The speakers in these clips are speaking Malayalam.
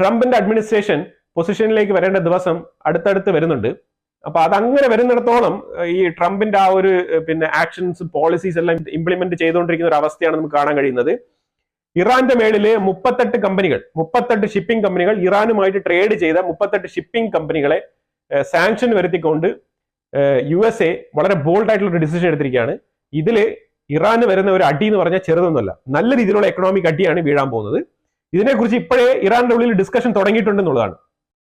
ട്രംപിന്റെ അഡ്മിനിസ്ട്രേഷൻ പൊസിഷനിലേക്ക് വരേണ്ട ദിവസം അടുത്തടുത്ത് വരുന്നുണ്ട്. അപ്പൊ അതങ്ങനെ വരുന്നിടത്തോളം ഈ ട്രംപിന്റെ ആ ഒരു പിന്നെ ആക്ഷൻസ് പോളിസീസ് എല്ലാം ഇംപ്ലിമെന്റ് ചെയ്തുകൊണ്ടിരിക്കുന്ന ഒരു അവസ്ഥയാണ് നമുക്ക് കാണാൻ കഴിയുന്നത്. ഇറാന്റെ മേളിൽ മുപ്പത്തെട്ട് കമ്പനികൾ മുപ്പത്തെട്ട് ഷിപ്പിംഗ് കമ്പനികൾ ഇറാനുമായിട്ട് ട്രേഡ് ചെയ്ത മുപ്പത്തെട്ട് ഷിപ്പിംഗ് കമ്പനികളെ സാങ്ഷൻ വരുത്തിക്കൊണ്ട് യു എസ് എ വളരെ ബോൾഡ് ആയിട്ടുള്ള ഒരു ഡിസിഷൻ എടുത്തിരിക്കുകയാണ്. ഇതിൽ ഇറാന് വരുന്ന ഒരു അടി എന്ന് പറഞ്ഞാൽ ചെറുതൊന്നുമല്ല. നല്ല രീതിയിലുള്ള എക്കണോമിക് അടിയാണ് വീഴാൻ പോകുന്നത്. ഇതിനെക്കുറിച്ച് ഇപ്പോഴേ ഇറാന്റെ ഉള്ളിൽ ഡിസ്കഷൻ തുടങ്ങിയിട്ടുണ്ടെന്നുള്ളതാണ്.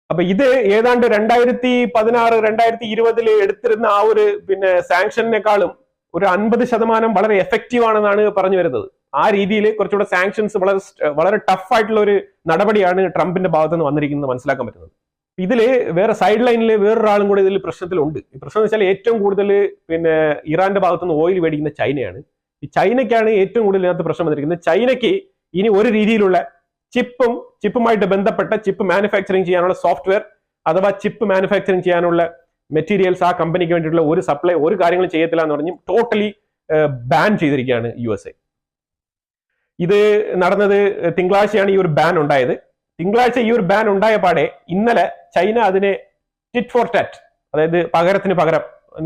അപ്പൊ ഇത് ഏതാണ്ട് രണ്ടായിരത്തി പതിനാറ് രണ്ടായിരത്തി ഇരുപതിൽ എടുത്തിരുന്ന ആ ഒരു പിന്നെ സാങ്ഷനേക്കാളും ഒരു അൻപത് ശതമാനം വളരെ എഫക്റ്റീവ് ആണെന്നാണ് പറഞ്ഞു വരുന്നത്. ആ രീതിയിൽ കുറച്ചുകൂടെ സാങ്ഷൻസ് വളരെ വളരെ ടഫ് ആയിട്ടുള്ള ഒരു നടപടിയാണ് ട്രംപിന്റെ ഭാഗത്ത് നിന്ന് വന്നിരിക്കുന്നത് മനസ്സിലാക്കാൻ പറ്റുന്നത്. ഇതിൽ വേറെ സൈഡ് ലൈനിൽ വേറൊരാളും കൂടെ ഇതിൽ പ്രശ്നത്തിലുണ്ട്. പ്രശ്നം എന്ന് വെച്ചാൽ ഏറ്റവും കൂടുതൽ പിന്നെ ഇറാന്റെ ഭാഗത്ത് നിന്ന് ഓയിൽ മേടിക്കുന്ന ചൈനയാണ്. ഈ ചൈനയ്ക്കാണ് ഏറ്റവും കൂടുതൽ ഇതിനകത്ത് പ്രശ്നം വന്നിരിക്കുന്നത്. ചൈനയ്ക്ക് ഇനി ഒരു രീതിയിലുള്ള ചിപ്പും ചിപ്പുമായിട്ട് ബന്ധപ്പെട്ട ചിപ്പ് മാനുഫാക്ചറിങ് ചെയ്യാനുള്ള സോഫ്റ്റ്വെയർ അഥവാ ചിപ്പ് മാനുഫാക്ചറിങ് ചെയ്യാനുള്ള മെറ്റീരിയൽസ് ആ കമ്പനിക്ക് വേണ്ടിയിട്ടുള്ള ഒരു സപ്ലൈ ഒരു കാര്യങ്ങളും ചെയ്യത്തില്ല എന്ന് പറഞ്ഞ് ടോട്ടലി ബാൻ ചെയ്തിരിക്കുകയാണ് യു എസ് എ ഇത് നടന്നത് തിങ്കളാഴ്ചയാണ് ഈ ഒരു ബാൻ ഉണ്ടായത്. തിങ്കളാഴ്ച ഈ ഒരു ബാൻ ഉണ്ടായ പാടെ ഇന്നലെ ചൈന അതിനെ ടിറ്റ് ഫോർ ടാറ്റ് അതായത് പകരത്തിന് പകരം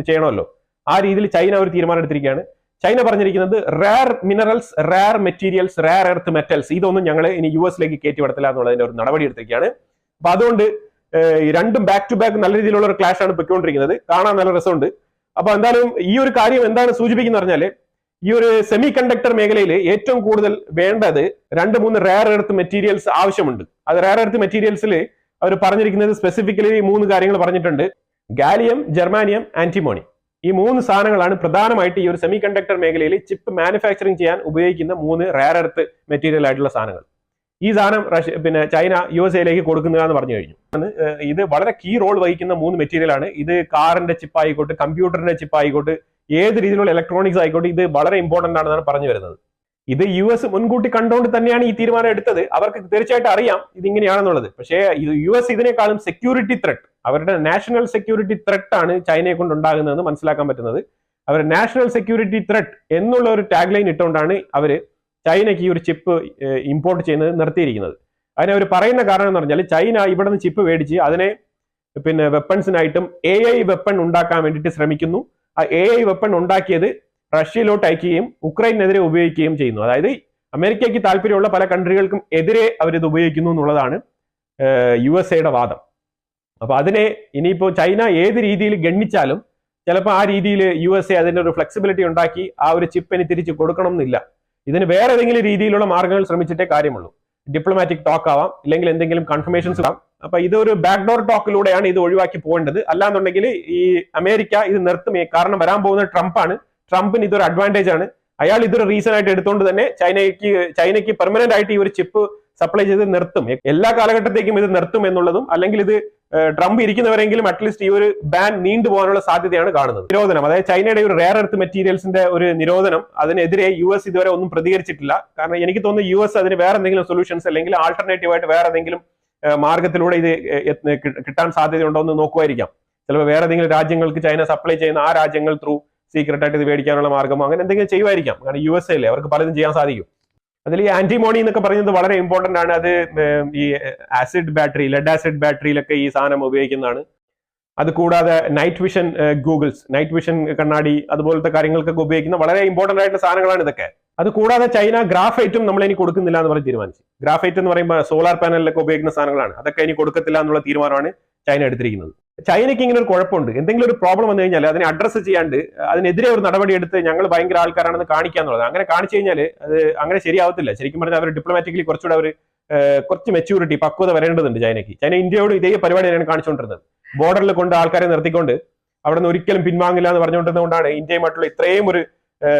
ചെയ്യണമല്ലോ. ആ രീതിയിൽ ചൈന ഒരു തീരുമാനം എടുത്തിരിക്കുകയാണ്. ചൈന പറഞ്ഞിരിക്കുന്നത് rare minerals rare materials rare earth metals ഇതൊന്നും ഞങ്ങൾ ഇനി യു എസിലേക്ക് കയറ്റി വിടത്തില്ല എന്നുള്ളതിന്റെ ഒരു നടപടി എടുത്തിരിക്കുകയാണ് അപ്പൊ അതുകൊണ്ട് രണ്ടും ബാക്ക് ടു ബാക്ക് നല്ല രീതിയിലുള്ള ഒരു ക്ലാഷ് ആണ് പൊയ്ക്കൊണ്ടിരിക്കുന്നത്. കാണാൻ നല്ല രസമുണ്ട്. അപ്പൊ എന്തായാലും ഈ ഒരു കാര്യം എന്താണ് സൂചിപ്പിക്കുന്ന പറഞ്ഞാൽ ഈ ഒരു സെമി കണ്ടക്ടർ മേഖലയിൽ ഏറ്റവും കൂടുതൽ വേണ്ടത് രണ്ട് മൂന്ന് റയർ എർത്ത് മെറ്റീരിയൽസ് ആവശ്യമുണ്ട്. അത് റയർ എർത്ത് മെറ്റീരിയൽസിൽ അവർ പറഞ്ഞിരിക്കുന്നത് സ്പെസിഫിക്കലി മൂന്ന് കാര്യങ്ങൾ പറഞ്ഞിട്ടുണ്ട്. ഗാലിയം ജർമാനിയം ആന്റിമോണി ഈ മൂന്ന് സാധനങ്ങളാണ് പ്രധാനമായിട്ട് ഈ ഒരു സെമി കണ്ടക്ടർ മേഖലയിൽ ചിപ്പ് മാനുഫാക്ചറിങ് ചെയ്യാൻ ഉപയോഗിക്കുന്ന മൂന്ന് റയർ എർത്ത് മെറ്റീരിയൽ ആയിട്ടുള്ള സാധനങ്ങൾ. ഈ സാധനം റഷ്യ പിന്നെ ചൈന യു എസ് എയിലേക്ക് കൊടുക്കുക എന്ന് പറഞ്ഞു കഴിഞ്ഞു. ഇത് വളരെ കീ റോൾ വഹിക്കുന്ന മൂന്ന് മെറ്റീരിയൽ ആണ്. ഇത് കാറിന്റെ ചിപ്പ് ആയിക്കോട്ടെ കമ്പ്യൂട്ടറിന്റെ ചിപ്പ് ആയിക്കോട്ടെ ഏത് രീതിയിലുള്ള ഇലക്ട്രോണിക്സ് ആയിക്കോട്ടെ ഇത് വളരെ ഇമ്പോർട്ടന്റ് ആണെന്നാണ് പറഞ്ഞു വരുന്നത്. ഇത് യു എസ് മുൻകൂട്ടി കണ്ടുകൊണ്ട് തന്നെയാണ് ഈ തീരുമാനം എടുത്തത്. അവർക്ക് തീർച്ചയായിട്ടും അറിയാം ഇതിങ്ങനെയാണെന്നുള്ളത്. പക്ഷേ ഇത് യു എസ് ഇതിനേക്കാളും സെക്യൂരിറ്റി ത്രെട്ട് അവരുടെ നാഷണൽ സെക്യൂരിറ്റി ത്രെട്ട് ആണ് ചൈനയെ കൊണ്ട് ഉണ്ടാകുന്നതെന്ന് മനസ്സിലാക്കാൻ പറ്റുന്നത്. അവർ നാഷണൽ സെക്യൂരിറ്റി ത്രെട്ട് എന്നുള്ള ഒരു ടാഗ് ലൈൻ ഇട്ടുകൊണ്ടാണ് അവർ ചൈനയ്ക്ക് ഈ ഒരു ചിപ്പ് ഇമ്പോർട്ട് ചെയ്യുന്നത് നിർത്തിയിരിക്കുന്നത്. അതിന് അവർ പറയുന്ന കാരണം എന്ന് പറഞ്ഞാൽ ചൈന ഇവിടെ നിന്ന് ചിപ്പ് മേടിച്ച് അതിനെ പിന്നെ വെപ്പൺസിനായിട്ടും എ ഐ വെപ്പൺ ഉണ്ടാക്കാൻ വേണ്ടിയിട്ട് ശ്രമിക്കുന്നു. ആ എ ഐ വെപ്പൺ ഉണ്ടാക്കിയത് റഷ്യയിലോട്ട് അയക്കുകയും ഉക്രൈനെതിരെ ഉപയോഗിക്കുകയും ചെയ്യുന്നു. അതായത് അമേരിക്കയ്ക്ക് താല്പര്യമുള്ള പല കൺട്രികൾക്കും എതിരെ അവരിത് ഉപയോഗിക്കുന്നു എന്നുള്ളതാണ് യു എസ് എയുടെ വാദം. അപ്പൊ അതിനെ ഇനിയിപ്പോ ചൈന ഏത് രീതിയിൽ ഗണ്ണിച്ചാലും ചിലപ്പോൾ ആ രീതിയിൽ യു എസ് എ അതിന്റെ ഒരു ഫ്ലെക്സിബിലിറ്റി ഉണ്ടാക്കി ആ ഒരു ചിപ്പ് ഇനി തിരിച്ചു കൊടുക്കണം എന്നില്ല ഇതിന് വേറെ ഏതെങ്കിലും രീതിയിലുള്ള മാർഗങ്ങൾ ശ്രമിച്ചിട്ടേ കാര്യമുള്ളൂ. ഡിപ്ലോമാറ്റിക് ടോക്ക് ആവാം ഇല്ലെങ്കിൽ എന്തെങ്കിലും കൺഫർമേഷൻസ് ആവാം അപ്പൊ ഇതൊരു ബാക്ക്ഡോർ ടോക്കിലൂടെയാണ് ഇത് ഒഴിവാക്കി പോകേണ്ടത്. അല്ലാന്നുണ്ടെങ്കിൽ ഈ അമേരിക്ക ഇത് നിർത്തും. കാരണം വരാൻ പോകുന്നത് ട്രംപാണ്. ട്രംപിന് ഇതൊരു അഡ്വാന്റേജ് ആണ്. അയാൾ ഇതൊരു റീസൺ ആയിട്ട് എടുത്തുകൊണ്ട് തന്നെ ചൈനയ്ക്ക് ചൈനയ്ക്ക് പെർമനന്റ് ആയിട്ട് ഈ ഒരു ചിപ്പ് സപ്ലൈ ചെയ്ത് നിർത്തും. എല്ലാ കാലഘട്ടത്തേക്കും ഇത് നിർത്തും എന്നുള്ളതും അല്ലെങ്കിൽ ഇത് ട്രംപ് ഇരിക്കുന്നവരെങ്കിലും അറ്റ്ലീസ്റ്റ് ഈ ഒരു ബാൻ നീണ്ടു പോകാനുള്ള സാധ്യതയാണ് കാണുന്നത്. നിരോധനം അതായത് ചൈനയുടെ ഒരു റെയർ എർത്ത് മെറ്റീരിയൽസിന്റെ ഒരു നിരോധനം അതിനെതിരെ യു എസ് ഇതുവരെ ഒന്നും പ്രതികരിച്ചിട്ടില്ല. കാരണം എനിക്ക് തോന്നുന്നു യു എസ് അതിന് വേറെ എന്തെങ്കിലും സൊല്യൂഷൻസ് അല്ലെങ്കിൽ ആൾട്ടർനേറ്റീവ് ആയിട്ട് വേറെ എന്തെങ്കിലും മാർഗത്തിലൂടെ ഇത് കിട്ടാൻ സാധ്യതയുണ്ടോ എന്ന് നോക്കുമായിരിക്കാം. ചിലപ്പോൾ വേറെ ഏതെങ്കിലും രാജ്യങ്ങൾക്ക് ചൈന സപ്ലൈ ചെയ്യുന്ന ആ രാജ്യങ്ങൾ ത്രൂ സീക്രട്ട് ആയിട്ട് ഇത് മേടിക്കാനുള്ള മാർഗമോ അങ്ങനെ എന്തെങ്കിലും ചെയ്യുമായിരിക്കാം. കാരണം യു എസ് അല്ലേ അവർക്ക് പലതും ചെയ്യാൻ സാധിക്കും. അതിൽ ഈ ആന്റിമോണി എന്നൊക്കെ പറയുന്നത് വളരെ ഇമ്പോർട്ടന്റ് ആണ്. അത് ഈ ആസിഡ് ബാറ്ററി ലെഡ് ആസിഡ് ബാറ്ററിയിലൊക്കെ ഈ സാധനം ഉപയോഗിക്കുന്നതാണ്. അത് കൂടാതെ night vision goggles night vision കണ്ണാടി അതുപോലത്തെ കാര്യങ്ങൾക്കൊക്കെ ഉപയോഗിക്കുന്ന വളരെ ഇമ്പോർട്ടന്റ് ആയിട്ടുള്ള സാധനങ്ങളാണ് ഇതൊക്കെ. അത് കൂടാതെ ചൈന ഗ്രാഫൈറ്റും നമ്മൾ ഇനി കൊടുക്കുന്നില്ല എന്ന് പറഞ്ഞ് തീരുമാനിച്ചു. ഗ്രാഫൈറ്റ് എന്ന് പറയുമ്പോൾ സോളാർ പാനലിലൊക്കെ ഉപയോഗിക്കുന്ന സാധനങ്ങളാണ്. അതൊക്കെ ഇനി കൊടുക്കത്തില്ല എന്നുള്ള തീരുമാനമാണ് ചൈന എടുത്തിരിക്കുന്നത്. ചൈനയ്ക്ക് ഇങ്ങനെ ഒരു കുഴപ്പമുണ്ട്. എന്തെങ്കിലും ഒരു പ്രോബ്ലം വന്നു കഴിഞ്ഞാൽ അതിനെ അഡ്രസ്സ് ചെയ്യാണ്ട് അതിനെതിരെ ഒരു നടപടി എടുത്ത് ഞങ്ങൾ ഭയങ്കര ആൾക്കാരാണെന്ന് കാണിക്കാന്നുള്ളത് അങ്ങനെ കാണിച്ചു കഴിഞ്ഞാൽ അത് അങ്ങനെ ശരിയാവത്തില്ല. ശരിക്കും പറഞ്ഞാൽ അവർ ഡിപ്ലോമാറ്റിക്കലി കുറച്ചുകൂടെ അവർ കുറച്ച് മെച്യൂരിറ്റി പക്വത വരേണ്ടതുണ്ട് ചൈനയ്ക്ക്. ചൈന ഇന്ത്യയോട് ഇതേ പരിപാടി തന്നെയാണ് കാണിച്ചുകൊണ്ടിരുന്നത് ബോർഡറിൽ കൊണ്ട് ആൾക്കാരെ നിർത്തിക്കൊണ്ട് അവിടെ നിന്ന് ഒരിക്കലും പിൻവാങ്ങില്ല എന്ന് പറഞ്ഞുകൊണ്ടിരുന്നതുകൊണ്ടാണ് ഇന്ത്യയുമായിട്ടുള്ള ഇത്രയും ഒരു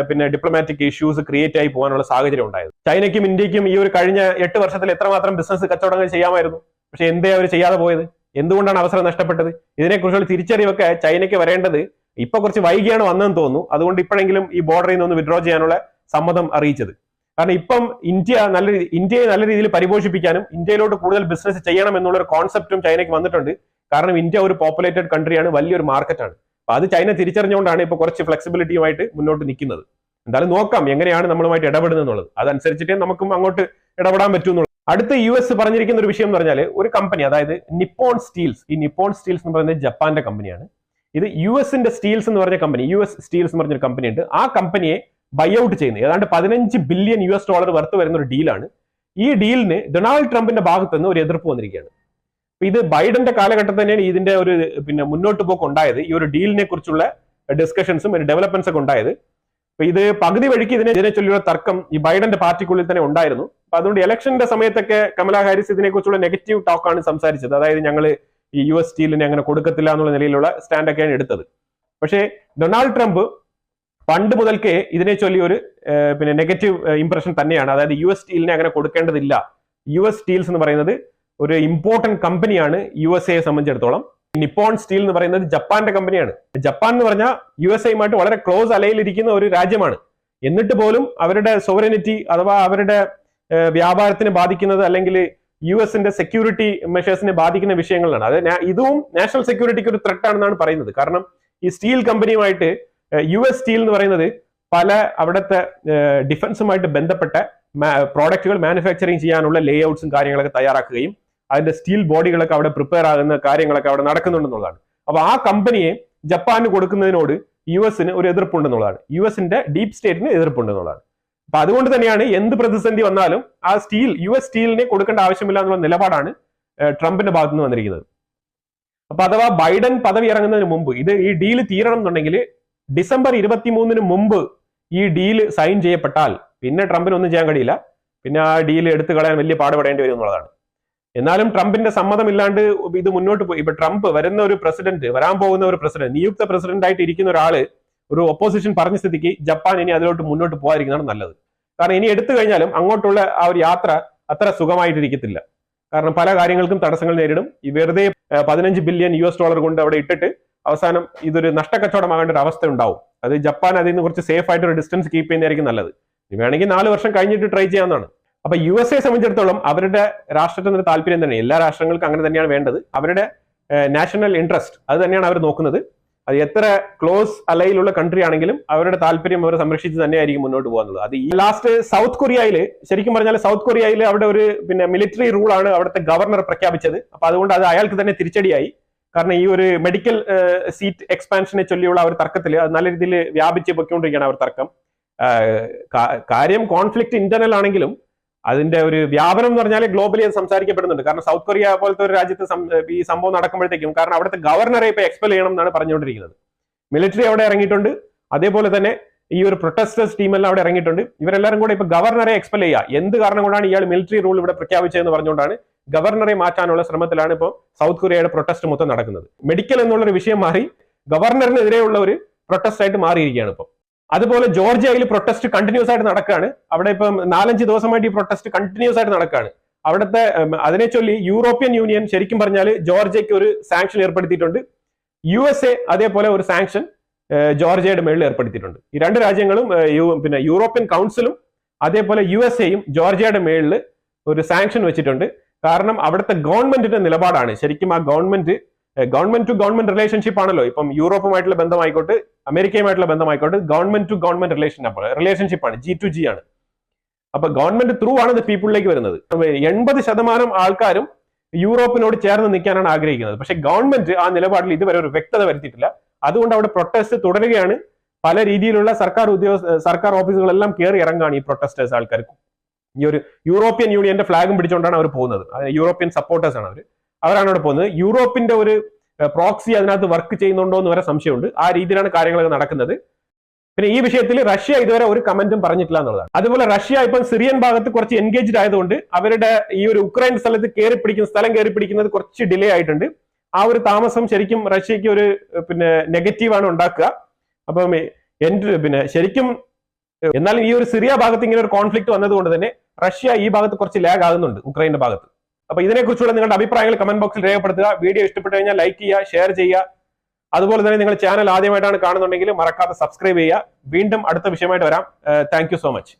പിന്നെ ഡിപ്ലോമാറ്റിക് ഇഷ്യൂസ് ക്രിയേറ്റ് ആയി പോകാനുള്ള സാഹചര്യം ഉണ്ടായത്. ചൈനയ്ക്കും ഇന്ത്യക്കും ഈ ഒരു കഴിഞ്ഞ എട്ട് വർഷത്തിൽ എത്രമാത്രം ബിസിനസ് കച്ചവടങ്ങൾ ചെയ്യാമായിരുന്നു? പക്ഷെ എന്തേ അവർ ചെയ്യാതെ പോയത്? എന്തുകൊണ്ടാണ് അവസരം നഷ്ടപ്പെട്ടത്? ഇതിനെക്കുറിച്ചുള്ള തിരിച്ചറിവൊക്കെ ചൈനയ്ക്ക് വരേണ്ടത് ഇപ്പൊ കുറച്ച് വൈകിയാണ് വന്നതെന്ന് തോന്നുന്നു. അതുകൊണ്ട് ഇപ്പോഴെങ്കിലും ഈ ബോർഡറിൽ നിന്ന് വിഡ്രോ ചെയ്യാനുള്ള സമ്മതം അറിയിച്ചത്. കാരണം ഇപ്പം ഇന്ത്യ നല്ല ഇന്ത്യയെ നല്ല രീതിയിൽ പരിപോഷിപ്പിക്കാനും ഇന്ത്യയിലോട്ട് കൂടുതൽ ബിസിനസ് ചെയ്യണം എന്നുള്ള ഒരു കോൺസെപ്റ്റും ചൈനയ്ക്ക് വന്നിട്ടുണ്ട്. കാരണം ഇന്ത്യ ഒരു പോപ്പുലേറ്റഡ് കൺട്രിയാണ് വലിയൊരു മാർക്കറ്റാണ് അപ്പൊ അത് ചൈന തിരിച്ചറിഞ്ഞുകൊണ്ടാണ് ഇപ്പൊ കുറച്ച് ഫ്ലെക്സിബിലിറ്റിയുമായിട്ട് മുന്നോട്ട് നിൽക്കുന്നത്. എന്തായാലും നോക്കാം എങ്ങനെയാണ് നമ്മളുമായിട്ട് ഇടപെടുന്നത് എന്നുള്ളത്. അതനുസരിച്ചിട്ടേ നമുക്കും അങ്ങോട്ട് ഇടപെടാൻ പറ്റൂ എന്നുള്ളത്. അടുത്ത യു എസ് പറഞ്ഞിരിക്കുന്ന ഒരു വിഷയം എന്ന് പറഞ്ഞാൽ ഒരു കമ്പനി അതായത് നിപ്പോൺ സ്റ്റീൽസ് ഈ നിപ്പോൺ സ്റ്റീൽസ് എന്ന് പറയുന്നത് ജപ്പാന്റെ കമ്പനിയാണ് ഇത് യു എസിന്റെ സ്റ്റീൽസ് എന്ന് പറഞ്ഞ കമ്പനി യു എസ് സ്റ്റീൽസ് എന്ന് പറഞ്ഞൊരു കമ്പനി ഉണ്ട്. ആ കമ്പനിയെ ബൈ ഔട്ട് ചെയ്യുന്നത് ഏതാണ്ട് പതിനഞ്ച് billion U S dollar worth വരുന്ന ഒരു ഡീലാണ് ഈ ഡീലിന് ഡൊണാൾഡ് ട്രംപിന്റെ ഭാഗത്ത് നിന്ന് ഒരു എതിർപ്പ് വന്നിരിക്കുകയാണ്. ഇത് ബൈഡന്റെ കാലഘട്ടത്തിൽ തന്നെയാണ് ഇതിന്റെ ഒരു പിന്നെ മുന്നോട്ട് പോക്ക് ഉണ്ടായത് ഈ ഒരു ഡീലിനെ കുറിച്ചുള്ള ഡിസ്കഷൻസും ഒരു ഡെവലപ്മെന്റ്സ് ഒക്കെ ഉണ്ടായത്. ഇത് പകുതി വഴിക്ക് ഇതിനെ ഇതിനെ ചൊല്ലിയുള്ള തർക്കം ഈ ബൈഡന്റെ പാർട്ടിക്കുള്ളിൽ തന്നെ ഉണ്ടായിരുന്നു. അപ്പൊ അതുകൊണ്ട് ഇലക്ഷന്റെ സമയത്തൊക്കെ കമലാ ഹാരിസ് ഇതിനെക്കുറിച്ചുള്ള നെഗറ്റീവ് ടോക്കാണ് സംസാരിച്ചത്. അതായത് ഞങ്ങൾ ഈ യു എസ് സ്റ്റീലിനെ അങ്ങനെ കൊടുക്കത്തില്ല എന്നുള്ള നിലയിലുള്ള സ്റ്റാൻഡൊക്കെയാണ് എടുത്തത്. പക്ഷേ ഡൊണാൾഡ് ട്രംപ് പണ്ട് മുതൽക്കേ ഇതിനെ ചൊല്ലി ഒരു പിന്നെ നെഗറ്റീവ് ഇംപ്രഷൻ തന്നെയാണ്. അതായത് യു എസ് സ്റ്റീലിനെ അങ്ങനെ കൊടുക്കേണ്ടതില്ല. യു എസ് സ്റ്റീൽസ് എന്ന് പറയുന്നത് ഒരു ഇമ്പോർട്ടന്റ് കമ്പനിയാണ് യു എസ് എയെ സംബന്ധിച്ചിടത്തോളം. നിപ്പോൺ സ്റ്റീൽ എന്ന് പറയുന്നത് ജപ്പാന്റെ കമ്പനിയാണ്. ജപ്പാൻ എന്ന് പറഞ്ഞാൽ യു എസ് എയുമായിട്ട് വളരെ ക്ലോസ് അലയിലിരിക്കുന്ന ഒരു രാജ്യമാണ്. എന്നിട്ട് പോലും അവരുടെ സോവറിനിറ്റി അഥവാ അവരുടെ വ്യാപാരത്തിനെ ബാധിക്കുന്നത് അല്ലെങ്കിൽ യു എസിന്റെ സെക്യൂരിറ്റി മെഷേഴ്സിനെ ബാധിക്കുന്ന വിഷയങ്ങളാണ് അത് ഇതും നാഷണൽ സെക്യൂരിറ്റിക്ക് ഒരു ത്രെട്ട് ആണെന്നാണ് പറയുന്നത്. കാരണം ഈ സ്റ്റീൽ കമ്പനിയുമായിട്ട് യു എസ് സ്റ്റീൽ എന്ന് പറയുന്നത് പല അവിടുത്തെ ഡിഫൻസുമായിട്ട് ബന്ധപ്പെട്ട പ്രോഡക്റ്റുകൾ മാനുഫാക്ചറിങ് ചെയ്യാനുള്ള ലേ ഔട്ട്സും കാര്യങ്ങളൊക്കെ തയ്യാറാക്കുകയും അതിന്റെ സ്റ്റീൽ ബോഡികളൊക്കെ അവിടെ പ്രിപ്പയർ ആകുന്ന കാര്യങ്ങളൊക്കെ അവിടെ നടക്കുന്നുണ്ടെന്നുള്ളതാണ്. അപ്പൊ ആ കമ്പനിയെ ജപ്പാന് കൊടുക്കുന്നതിനോട് യു എസിന് ഒരു എതിർപ്പുണ്ടെന്നുള്ളതാണ്. യു എസിന്റെ ഡീപ് സ്റ്റേറ്റിന് എതിർപ്പുണ്ടെന്നുള്ളതാണ്. അപ്പൊ അതുകൊണ്ട് തന്നെയാണ് എന്ത് പ്രതിസന്ധി വന്നാലും ആ സ്റ്റീൽ യു എസ് സ്റ്റീലിനെ കൊടുക്കേണ്ട ആവശ്യമില്ല എന്നുള്ള നിലപാടാണ് ട്രംപിന്റെ ഭാഗത്ത് നിന്ന് വന്നിരിക്കുന്നത്. അപ്പൊ അഥവാ ബൈഡൻ പദവി ഇറങ്ങുന്നതിന് മുമ്പ് ഇത് ഈ ഡീൽ തീരണം എന്നുണ്ടെങ്കിൽ ഡിസംബർ ഇരുപത്തിമൂന്നിന് മുമ്പ് ഈ ഡീൽ സൈൻ ചെയ്യപ്പെട്ടാൽ പിന്നെ ട്രംപിന് ഒന്നും ചെയ്യാൻ കഴിയില്ല. പിന്നെ ആ ഡീൽ എടുത്തു കളയാൻ വലിയ പാടുപെടേണ്ടി വരും എന്നുള്ളതാണ്. എന്നാലും ട്രംപിന്റെ സമ്മതമില്ലാണ്ട് ഇത് മുന്നോട്ട് പോയി. ഇപ്പൊ ട്രംപ് വരുന്ന ഒരു പ്രസിഡന്റ് വരാൻ പോകുന്ന ഒരു പ്രസിഡന്റ് നിയുക്ത പ്രസിഡന്റ് ആയിട്ട് ഇരിക്കുന്ന ഒരാൾ ഒരു ഒപ്പോസിഷൻ പറഞ്ഞ സ്ഥിതിക്ക് ജപ്പാൻ ഇനി അതിലോട്ട് മുന്നോട്ട് പോകാതിരിക്കുന്നതാണ് നല്ലത്. കാരണം ഇനി എടുത്തു കഴിഞ്ഞാലും അങ്ങോട്ടുള്ള ആ ഒരു യാത്ര അത്ര സുഖമായിട്ടിരിക്കത്തില്ല. കാരണം പല കാര്യങ്ങൾക്കും തടസ്സങ്ങൾ നേരിടും. ഈ വെറുതെ പതിനഞ്ച് ബില്യൺ യു എസ് ഡോളർ കൊണ്ട് അവിടെ ഇട്ടിട്ട് അവസാനം ഇതൊരു നഷ്ടക്കച്ചവടമാകേണ്ട ഒരു അവസ്ഥ ഉണ്ടാവും. അത് ജപ്പാൻ അതിൽ നിന്ന് കുറച്ച് സേഫ് ആയിട്ട് ഒരു ഡിസ്റ്റൻസ് കീപ്പ് ചെയ്യുന്നതായിരിക്കും നല്ലത്. വേണമെങ്കിൽ നാല് വർഷം കഴിഞ്ഞിട്ട് ട്രൈ ചെയ്യാവുന്നതാണ്. അപ്പൊ യു എസ് എ സംബന്ധിച്ചിടത്തോളം അവരുടെ രാഷ്ട്രത്തിന്റെ താല്പര്യം തന്നെ എല്ലാ രാഷ്ട്രങ്ങൾക്കും അങ്ങനെ തന്നെയാണ് വേണ്ടത്. അവരുടെ നാഷണൽ ഇൻട്രസ്റ്റ് അത് തന്നെയാണ് അവർ നോക്കുന്നത്. അത് എത്ര ക്ലോസ് അലയിലുള്ള കൺട്രി ആണെങ്കിലും അവരുടെ താല്പര്യം അവർ സംരക്ഷിച്ച് തന്നെയായിരിക്കും മുന്നോട്ട് പോകുന്നത് അത് ഈ ലാസ്റ്റ് സൗത്ത് കൊറിയയിൽ ശരിക്കും പറഞ്ഞാൽ സൗത്ത് കൊറിയയിൽ അവിടെ ഒരു പിന്നെ മിലിറ്ററി ആണ് അവിടുത്തെ ഗവർണർ പ്രഖ്യാപിച്ചത്. അപ്പൊ അതുകൊണ്ട് അത് അയാൾക്ക് തന്നെ തിരിച്ചടിയായി. കാരണം ഈ ഒരു മെഡിക്കൽ സീറ്റ് എക്സ്പാൻഷനെ ചൊല്ലിയുള്ള ആ ഒരു തർക്കത്തിൽ അത് നല്ല രീതിയിൽ വ്യാപിച്ച് പൊയ്ക്കൊണ്ടിരിക്കുകയാണ് അവർ തർക്കം. കാര്യം കോൺഫ്ലിക്ട് ഇന്റർണൽ ആണെങ്കിലും അതിന്റെ ഒരു വ്യാപനം എന്ന് പറഞ്ഞാൽ ഗ്ലോബലി അത് സംസാരിക്കപ്പെടുന്നുണ്ട്. കാരണം സൗത്ത് കൊറിയ പോലത്തെ ഒരു രാജ്യത്ത് ഈ സംഭവം നടക്കുമ്പോഴത്തേക്കും കാരണം അവിടുത്തെ ഗവർണറെ ഇപ്പൊ എക്സ്പെൽ ചെയ്യണം എന്നാണ് പറഞ്ഞുകൊണ്ടിരിക്കുന്നത്. മിലിറ്ററി അവിടെ ഇറങ്ങിയിട്ടുണ്ട്. അതേപോലെ തന്നെ ഈ ഒരു പ്രൊട്ടസ്റ്റേഴ്സ് ടീമെല്ലാം അവിടെ ഇറങ്ങിയിട്ടുണ്ട്. ഇവരെല്ലാവരും കൂടെ ഇപ്പൊ ഗവർണറെ എക്സ്പെൽ ചെയ്യുക. എന്ത് കാരണം കൊണ്ടാണ് ഇയാൾ മിലിറ്ററി റൂൾ ഇവിടെ പ്രഖ്യാപിച്ചതെന്ന് പറഞ്ഞുകൊണ്ടാണ് ഗവർണറെ മാറ്റാനുള്ള ശ്രമത്തിലാണ് ഇപ്പോൾ സൗത്ത് കൊറിയയുടെ പ്രൊട്ടസ്റ്റ് മൊത്തം നടക്കുന്നത്. മെഡിക്കൽ എന്നുള്ള ഒരു വിഷയം മാറി ഗവർണറിനെതിരെയുള്ള ഒരു പ്രൊട്ടസ്റ്റ് ആയിട്ട് മാറിയിരിക്കുകയാണ് ഇപ്പോൾ അതുപോലെ ജോർജിയയിൽ പ്രൊട്ടസ്റ്റ് കണ്ടിന്യൂസ് ആയിട്ട് നടക്കുകയാണ് അവിടെ ഇപ്പം നാലഞ്ച് ദിവസമായിട്ട് ഈ പ്രൊട്ടസ്റ്റ് കണ്ടിന്യൂസ് ആയിട്ട് നടക്കുകയാണ് അവിടുത്തെ അതിനെ ചൊല്ലി യൂറോപ്യൻ യൂണിയൻ ശരിക്കും പറഞ്ഞാൽ ജോർജിയയ്ക്ക് ഒരു സാങ്ഷൻ ഏർപ്പെടുത്തിയിട്ടുണ്ട്. യു എസ് എ അതേപോലെ ഒരു സാങ്ഷൻ ജോർജിയയുടെ മേളിൽ ഏർപ്പെടുത്തിയിട്ടുണ്ട്. ഈ രണ്ട് രാജ്യങ്ങളും പിന്നെ യൂറോപ്യൻ കൗൺസിലും അതേപോലെ യു എസ് എയും ജോർജിയയുടെ മേളിൽ ഒരു സാങ്ഷൻ വെച്ചിട്ടുണ്ട്. കാരണം അവിടുത്തെ ഗവൺമെന്റിന്റെ നിലപാടാണ്. ശരിക്കും ആ government government to government relationship ആണല്ലോ. ഇപ്പം യൂറോപ്പുമായിട്ടുള്ള ബന്ധമായിക്കോട്ടെ അമേരിക്കയുമായിട്ടുള്ള ബന്ധമായിക്കോട്ടെ government to government relation relationship ആണ്. ജി ടു ജി ആണ്. അപ്പൊ ഗവൺമെന്റ് ത്രൂ ആണ് ഇത് പീപ്പിളിലേക്ക് വരുന്നത്. എൺപത് ശതമാനം ആൾക്കാരും യൂറോപ്പിനോട് ചേർന്ന് നിൽക്കാനാണ് ആഗ്രഹിക്കുന്നത്. പക്ഷെ ഗവൺമെന്റ് ആ നിലപാടിൽ ഇതുവരെ ഒരു വ്യക്തത വരുത്തിയിട്ടില്ല. അതുകൊണ്ട് അവിടെ പ്രൊട്ടസ്റ്റ് തുടരുകയാണ്. പല രീതിയിലുള്ള സർക്കാർ ഉദ്യോഗസ്ഥ സർക്കാർ ഓഫീസുകളെല്ലാം കയറി ഇറങ്ങാണ് ഈ പ്രൊട്ടസ്റ്റേഴ്സ് ആൾക്കാർ. ഈ ഒരു യൂറോപ്യൻ യൂണിയന്റെ ഫ്ലാഗും പിടിച്ചുകൊണ്ടാണ് അവർ പോകുന്നത്. യൂറോപ്യൻ സപ്പോർട്ടേഴ്സ് ആണ് അവർ അവരാണ് അവിടെ പോകുന്നത്. യൂറോപ്പിന്റെ ഒരു പ്രോക്സി അതിനകത്ത് വർക്ക് ചെയ്യുന്നുണ്ടോ എന്ന് വരെ സംശയമുണ്ട്. ആ രീതിയിലാണ് കാര്യങ്ങളൊക്കെ നടക്കുന്നത്. പിന്നെ ഈ വിഷയത്തിൽ റഷ്യ ഇതുവരെ ഒരു കമന്റും പറഞ്ഞിട്ടില്ല എന്നുള്ളതാണ്. അതുപോലെ റഷ്യ ഇപ്പം സിറിയൻ ഭാഗത്ത് കുറച്ച് എൻഗേജ്ഡ് ആയതുകൊണ്ട് അവരുടെ ഈ ഒരു ഉക്രൈൻ സ്ഥലത്ത് കയറി പിടിക്കുന്ന സ്ഥലം കയറി പിടിക്കുന്നത് കുറച്ച് ഡിലേ ആയിട്ടുണ്ട്. ആ ഒരു താമസം ശരിക്കും റഷ്യക്ക് ഒരു പിന്നെ നെഗറ്റീവാണ് ഉണ്ടാക്കുക. അപ്പം എന്റെ പിന്നെ ശരിക്കും എന്നാലും ഈ ഒരു സിറിയ ഭാഗത്ത് ഇങ്ങനെ ഒരു കോൺഫ്ലിക്ട് വന്നതുകൊണ്ട് തന്നെ റഷ്യ ഈ ഭാഗത്ത് കുറച്ച് ലാഗ് ആകുന്നുണ്ട് ഉക്രൈന്റെ ഭാഗത്ത്. അപ്പൊ ഇതിനെക്കുറിച്ചുള്ള നിങ്ങളുടെ അഭിപ്രായങ്ങൾ കമന്റ് ബോക്സിൽ രേഖപ്പെടുത്തുക. വീഡിയോ ഇഷ്ടപ്പെട്ടു കഴിഞ്ഞാൽ ലൈക്ക് ചെയ്യുക ഷെയർ ചെയ്യുക. അതുപോലെ തന്നെ നിങ്ങൾ ചാനൽ ആദ്യമായിട്ടാണ് കാണുന്നുണ്ടെങ്കിൽ മറക്കാതെ സബ്സ്ക്രൈബ് ചെയ്യുക. വീണ്ടും അടുത്ത വിഷയമായിട്ട് വരാം. Thank so much